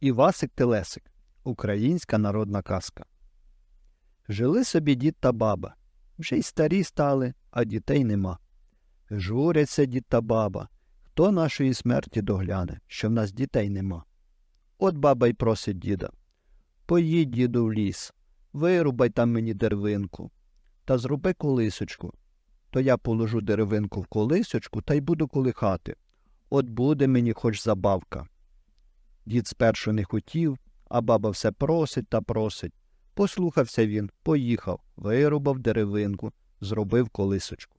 Івасик Телесик. Українська народна казка. Жили собі дід та баба. Вже й старі стали, а дітей нема. Журяться дід та баба. Хто нашої смерті догляне, що в нас дітей нема? От баба й просить діда. Поїдь, діду, в ліс, вирубай там мені деревинку та зроби колисочку. То я положу деревинку в колисочку та й буду колихати. От буде мені хоч забавка. Дід спершу не хотів, а баба все просить та просить. Послухався він, поїхав, вирубав деревинку, зробив колисочку.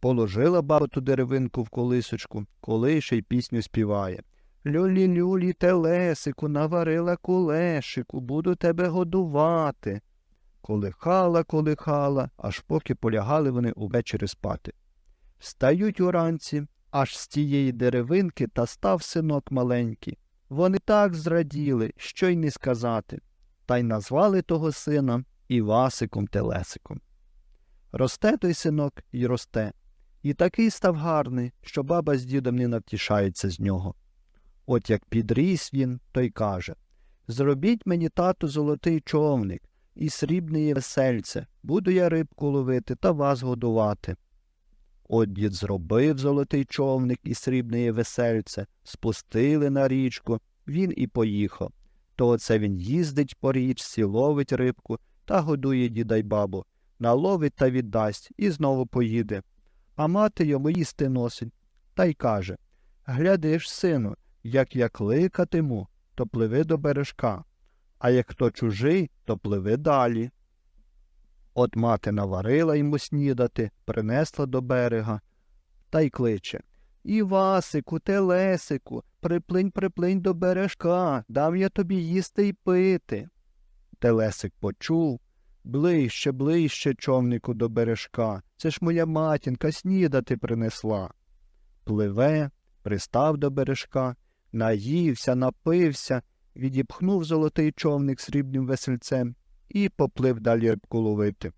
Положила баба ту деревинку в колисочку, колише й пісню співає. Люлі-люлі, телесику, наварила кулешику, буду тебе годувати. Колихала, колихала, аж поки полягали вони увечері спати. Встають уранці, аж з тієї деревинки та став синок маленький. Вони так зраділи, що й не сказати, та й назвали того сина Івасиком Телесиком. Росте той синок і росте, і такий став гарний, що баба з дідом не навтішається з нього. От як підріс він, то й каже Зробіть мені, тату, золотий човник і срібне весельце, буду я рибку ловити та вас годувати. От дід зробив золотий човник і срібне весельце, спустили на річку, він і поїхав. То оце він їздить по річці, ловить рибку та годує діда й бабу, наловить та віддасть і знову поїде. А мати йому їсти носить та й каже Глядиш, сину, як я кликатиму, то пливи до бережка, а як хто чужий, то пливи далі. От мати наварила йому снідати, принесла до берега та й кличе Івасику, телесику, приплинь, приплинь до бережка, дам я тобі їсти й пити. Телесик почув ближче, ближче, човнику, до бережка. Це ж моя матінка снідати принесла. Пливе, пристав до бережка, наївся, напився, відіпхнув золотий човник срібним весельцем і поплив далі рибку ловити.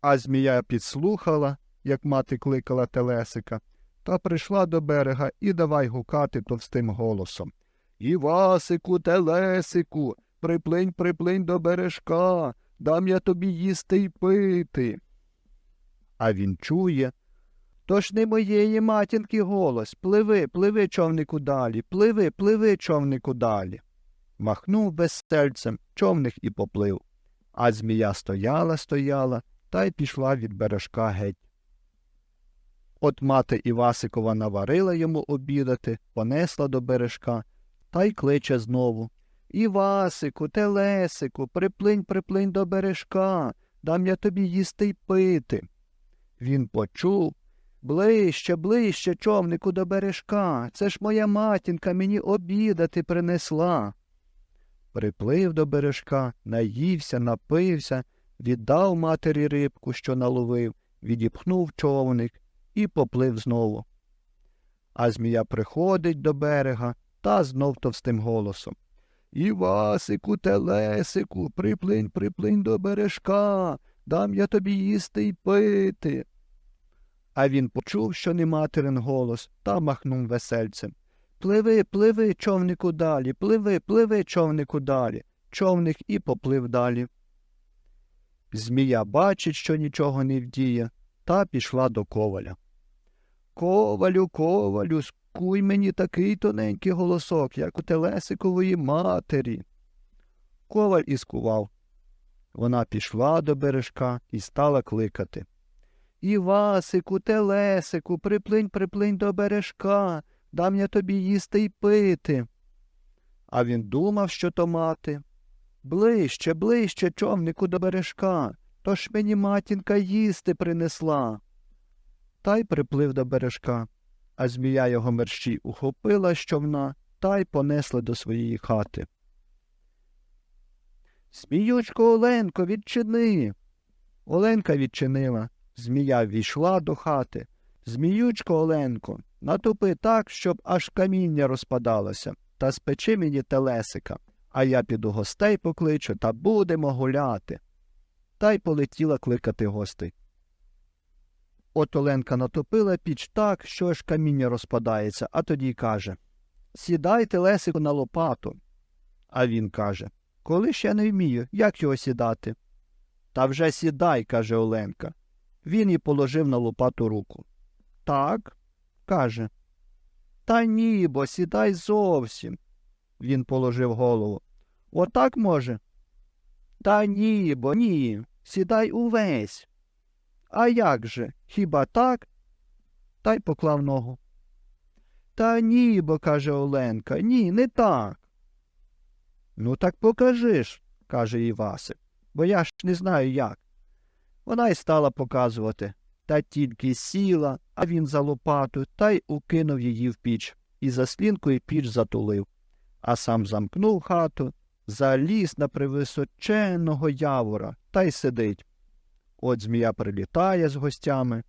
А змія підслухала, як мати кликала Телесика, та прийшла до берега і давай гукати товстим голосом. Івасику, Телесику, приплинь, приплинь до бережка, дам я тобі їсти й пити. А він чує. То ж не моєї матінки голос. Пливи, пливи, човнику далі, пливи, пливи, човнику далі. Махнув безсельцем, човник і поплив. А змія стояла, стояла та й пішла від бережка геть. От мати Івасикова наварила йому обідати, понесла до бережка та й кличе знову. Івасику, телесику, приплинь, приплинь до бережка, дам я тобі їсти й пити. Він почув. Ближче, ближче, човнику до бережка. Це ж моя матінка мені обідати принесла. Приплив до бережка, наївся, напився, віддав матері рибку, що наловив, відіпхнув човник і поплив знову. А змія приходить до берега та знов товстим голосом. Івасику, телесику, приплинь, приплинь до бережка, дам я тобі їсти й пити. А він почув, що не материн голос, та махнув весельцем. Пливи, пливи, човнику далі, пливи, пливи, човнику далі. Човник і поплив далі. Змія бачить, що нічого не вдіє, та пішла до коваля. Ковалю, ковалю, скуй мені такий тоненький голосок, як у Телесикової матері. Коваль і скував. Вона пішла до бережка і стала кликати. Івасику, телесику, приплинь, приплинь до бережка, дам я тобі їсти й пити. А він думав, що то мати. Ближче, ближче, човнику до бережка, то ж мені матінка їсти принесла. Та й приплив до бережка, а змія його мерщій ухопила з човна та й понесла до своєї хати. Зміючко Оленко, відчини. Оленка відчинила. Змія війшла до хати. Зміючко Оленко, натупи так, щоб аж каміння розпадалося, та спечи мені телесика, а я піду гостей покличу та будемо гуляти. Та й полетіла кликати гостей. От Оленка натопила піч так, що аж каміння розпадається, а тоді каже Сідай телесику на лопату. А він каже Коли ж я не вмію, як його сідати? Та вже сідай, каже Оленка. Він і положив на лопату руку. Так, каже. Та ні, бо сідай зовсім. Він положив голову. Отак може? Та ні, бо ні. Сідай увесь. А як же? Хіба так? Та й поклав ногу. Та ні, бо каже Оленка, ні, не так. Ну, так покажи ж, каже Івасик, бо я ж не знаю як. Вона й стала показувати, та тільки сіла, а він за лопату та й укинув її в піч, і заслінкою піч затулив, а сам замкнув хату, заліз на привисоченого явора та й сидить. От змія прилітає з гостями.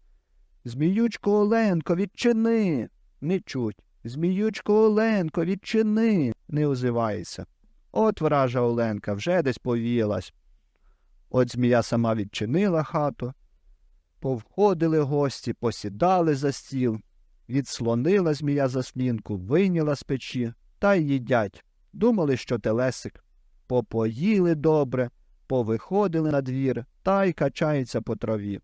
Зміючко Оленко, відчини. Не чуть. Зміючко Оленко, відчини. не озивається. От вража Оленка вже десь повіялась. От змія сама відчинила хату. Повходили гості, посідали за стіл. Відслонила змія заслінку, вийняла з печі та й їдять. Думали, що телесик. Попоїли добре, повиходили на двір та й качаються по траві.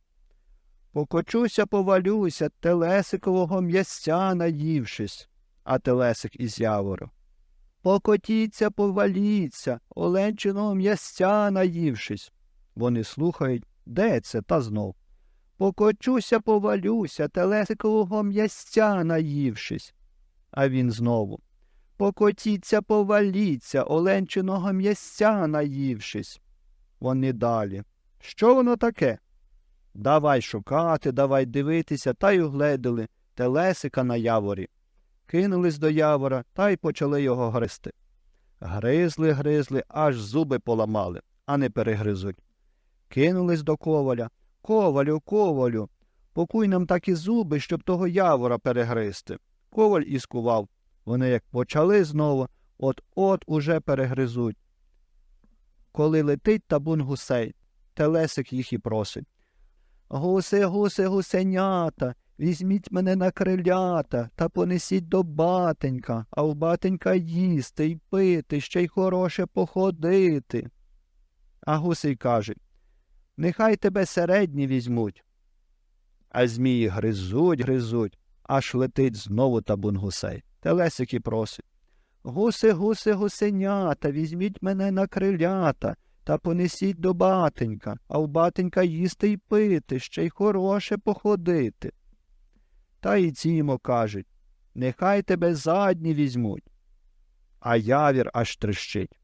Покочуся, повалюся, телесикового м'ясця наївшись, а телесик із явору. Покотіться, поваліться, оленчиного м'ясця наївшись. Вони слухають, де це та знов. Покочуся, повалюся, телесикового м'ясця наївшись. А він знову. Покотіться, поваліться, оленчиного м'ясця наївшись. Вони далі. Що воно таке? Давай шукати, давай дивитися, та й угледили телесика на яворі. Кинулись до явора та й почали його гризти. Гризли, гризли, аж зуби поламали, а не перегризуть. Кинулись до коваля. Ковалю, ковалю, покуй нам такі зуби, щоб того явора перегризти. Коваль і скував. Вони як почали знову, от-от уже перегризуть. Коли летить табун гусей, телесик їх і просить. Гуси, гуси, гусенята, візьміть мене на крилята та понесіть до батенька, а в батенька їсти й пити, ще й хороше походити. А гуси й кажуть Нехай тебе середні візьмуть. А змії гризуть, гризуть, аж летить знову табун гусей. Телесик і просить. Гуси, гуси, гусенята, візьміть мене на крилята та понесіть до батенька, а в батенька їсти й пити, ще й хороше походити. Та й ці йому кажуть Нехай тебе задні візьмуть. А явір аж трещить.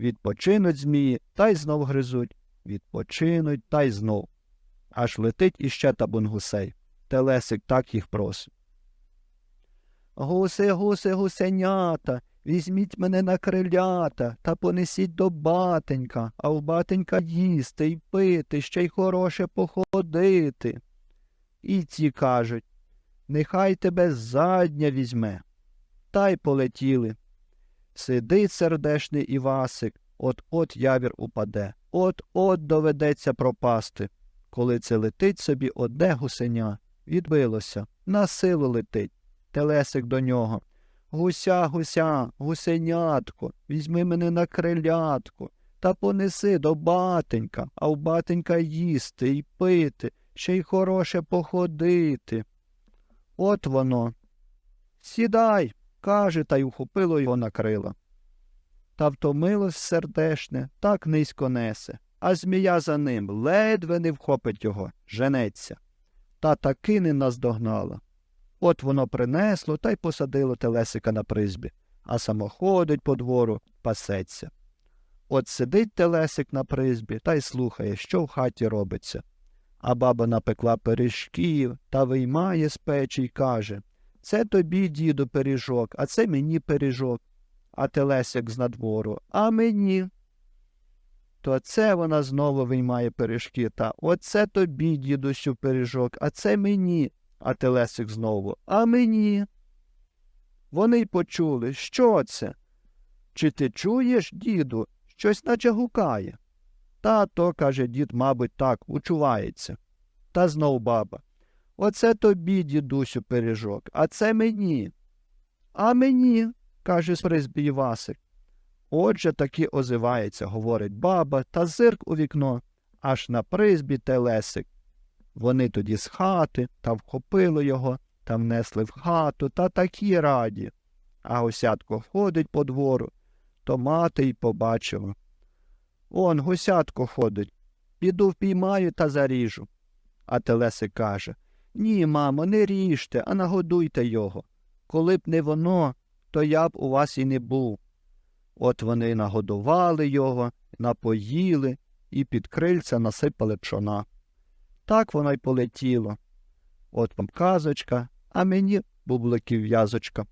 Відпочинуть змії та й знов гризуть, відпочинуть та й знов. Аж летить іще табун гусей. Телесик так їх просить. Гуси, гуси, гусенята, візьміть мене на крилята та понесіть до батенька, а в батенька їсти й пити, ще й хороше походити. І ці кажуть Нехай тебе задня візьме. Та й полетіли. Сидить сердешний Івасик, от от явір упаде, от от доведеться пропасти. Коли це летить собі одне гусеня, відбилося, на силу летить. Телесик до нього. Гуся, гуся, гусенятко, візьми мене на крилятку та понеси до батенька, а в батенька їсти й пити, ще й хороше походити. От воно. Сідай, каже, та й ухопило його на крила. Та втомилось сердешне, так низько несе, а змія за ним ледве не вхопить його, женеться. Та таки не наздогнала. От воно принесло та й посадило телесика на призбі, а само ходить по двору, пасеться. От сидить телесик на призбі та й слухає, що в хаті робиться. А баба напекла пиріжків та виймає з печі й каже Це тобі, діду, пиріжок, а це мені пиріжок. А телесик з надвору, а мені. То це вона знову виймає пиріжки та оце тобі, дідусю, пиріжок, а це мені а телесик знову. А мені. Вони й почули, що це? Чи ти чуєш, діду, щось наче гукає? Та то, каже дід, мабуть, так, учувається. Та знов баба. Оце тобі, дідусю, пиріжок, а це мені. А мені, каже з призбі Івасик. Отже таки озивається, говорить баба, та зирк у вікно, аж на призбі телесик. Вони тоді з хати та вхопили його та внесли в хату та такі раді. А гусятко ходить по двору, то мати й побачила. Он гусятко ходить, піду впіймаю та заріжу. А Телесик каже Ні, мамо, не ріжте, а нагодуйте його. Коли б не воно, то я б у вас і не був. От вони нагодували його, напоїли і під крильця насипали пшона. Так воно й полетіло. От вам казочка, а мені бубликів в'язочка.